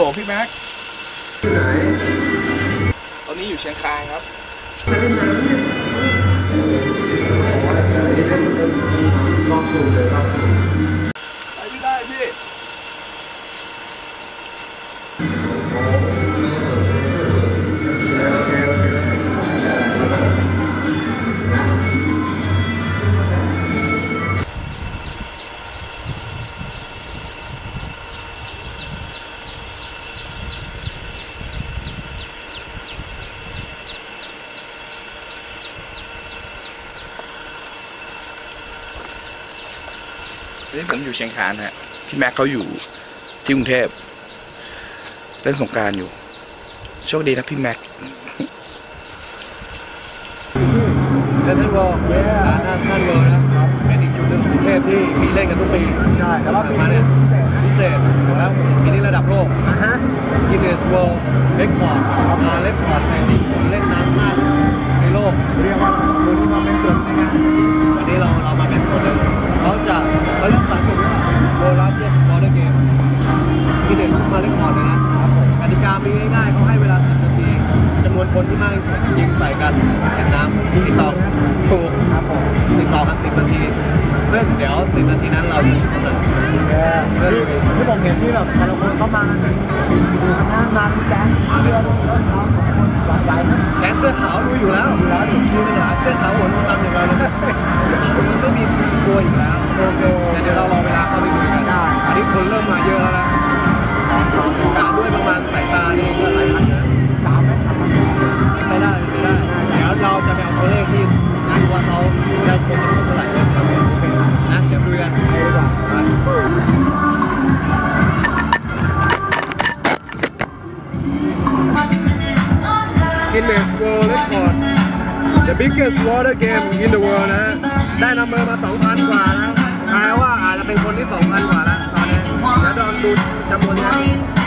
ลพี่แม็กตอนนี้อยู่เชียงคานครับไป นนี้ผมอยู่เชียงคานฮะพี่แม็กเขาอยู่ที่กรุงเทพเล่นสงกรารอยู่ โชคดีนะพี่แม็กเซ็นทรัลเวิลด์ร้านนั่นนั่นเวิลด์นะเป็นอีกจุดหนึ่งของกรุงเทพที่มีเล่นกันทุกปีใช่แต่ว่าปีมานี้เนี่ยพิเศษนะพิเศษบอกแล้วปีนี้ระดับโลกอะฮะกินเนสเวิลด์เรคคอร์ดมาเรคคอร์ดในที่คนเล่นน้ำมากที่สุดใน โลก เรียกว่าเราคนที่มาเป็นส่วนในงานวันนี้เราเรามาเป็นคนหนึ่งเขาจะเขาเรียกสายสุดว่าโบราณเยสบอลเกมกินเนสมาเรคคอร์ดเลยนะกติกามีง่ายๆเขาให้เวลา 10 นาทีจำนวนคนที่มากยิงใส่กันแข่งน้ำติดต่อถูกติดต่อกัน 10 นาทีซึ่งเดี๋ยว 10 นาทีนั้นเราจะยิงคนหนึ่งเออที่ที่ผม เห็นที่แบบแต่ละคนเข้ามากันดูทำงานมาดูแจ๊คเรือดูรถน้องสองคนหวานใจนะแดนเสื้อขาวดูอยู่แล้วอยู่แล้วดิมีปัญหาเสื้อขาวหัวนุ่มดำอย่างเราเลยมันต้องมีตัวอยู่แล้วโอเคแต่เดี๋ยวเรารอเวลาเข้าไปดูกันได้อันนี้คนเริ่มมาเยอะ biggest water game in the world นะฮะได้นัมเบอร์มา 2,000 กว่าแล้วแปลว่าอาจจะเป็นคนที่ 2,000 กว่าแล้วตอนนี้แล้วลองดูจำนวนนะ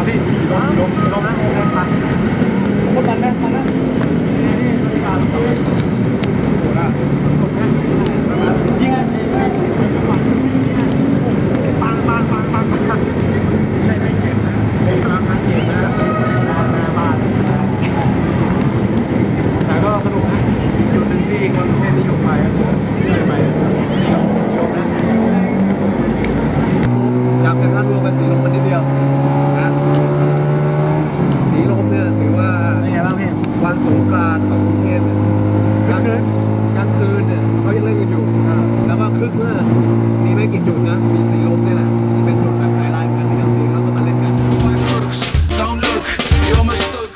savez, oui, c'est dans, dans, dans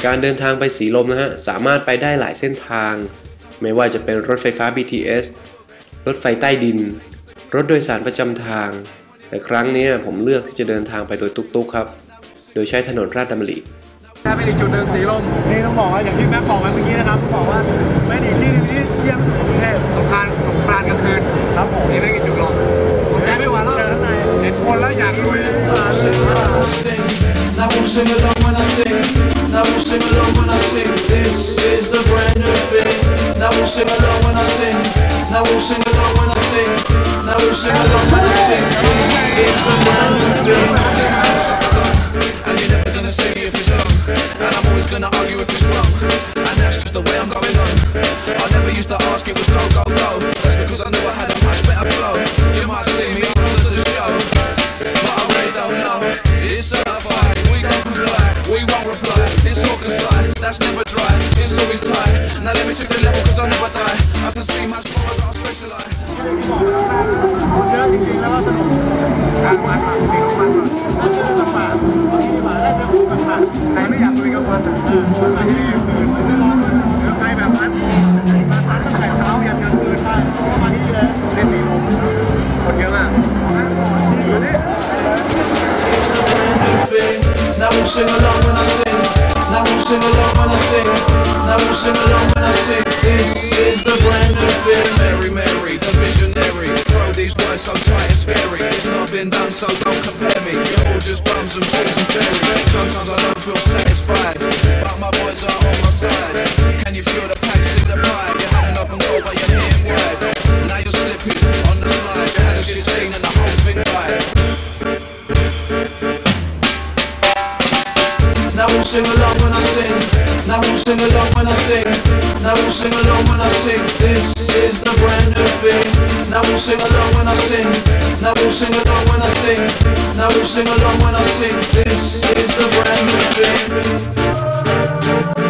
การเดินทางไปสีลมนะฮะสามารถไปได้หลายเส้นทาง ไม่ว่าจะเป็นรถไฟฟ้า BTS รถไฟใต้ดิน รถโดยสารประจำทาง แต่ครั้งนี้ผมเลือกที่จะเดินทางไปโดยตุ๊กๆครับ โดยใช้ถนนราชดำริถ้าเป็นอีกจุดหนึ่งสีลมนี่ต้องบอกว่าอย่างที่แม่บอกไว้เมื่อกี้นะครับบอกว่าเป็นอีกที่ที่เยี่ยมที่สุดกรุงเทพสงกรานสงกรานกลางคืนครับผมมีไม่กี่จุดหรอกผมใจไม่ไหวแล้วเจอข้างในเห็นคนแล้วอยากลุย Now won't sing along when I sing. Now won't sing along when I sing. This is the brand new thing. Now won't sing along when I sing. Now won't sing along when I sing. Now won't sing along when I sing. This is the brand new thing. And you're never gonna say if it's wrong. And I'm always gonna argue if it's wrong. And that's just the way I'm going on. I never used to ask, it was go, go, go. that's never dry. It's always tight. Now let me check the level, cause I never die. I can see much more, I got a special Now we'll sing along when I sing now we'll sing along when I sing. Now we'll sing along when I sing. This is the brand new thing. Mary, Mary, the visionary. Throw these words so tight and scary. It's not been done, so don't compare me. You're all just bums and fools and fairies. Sometimes I don't feel satisfied, but my boys are on my side. Can you feel the Now we'll sing along when I sing. This is the brand new thing. Now we'll sing along when I sing. Now we'll sing along when I sing. Now we'll sing along when I sing. This is the brand new thing.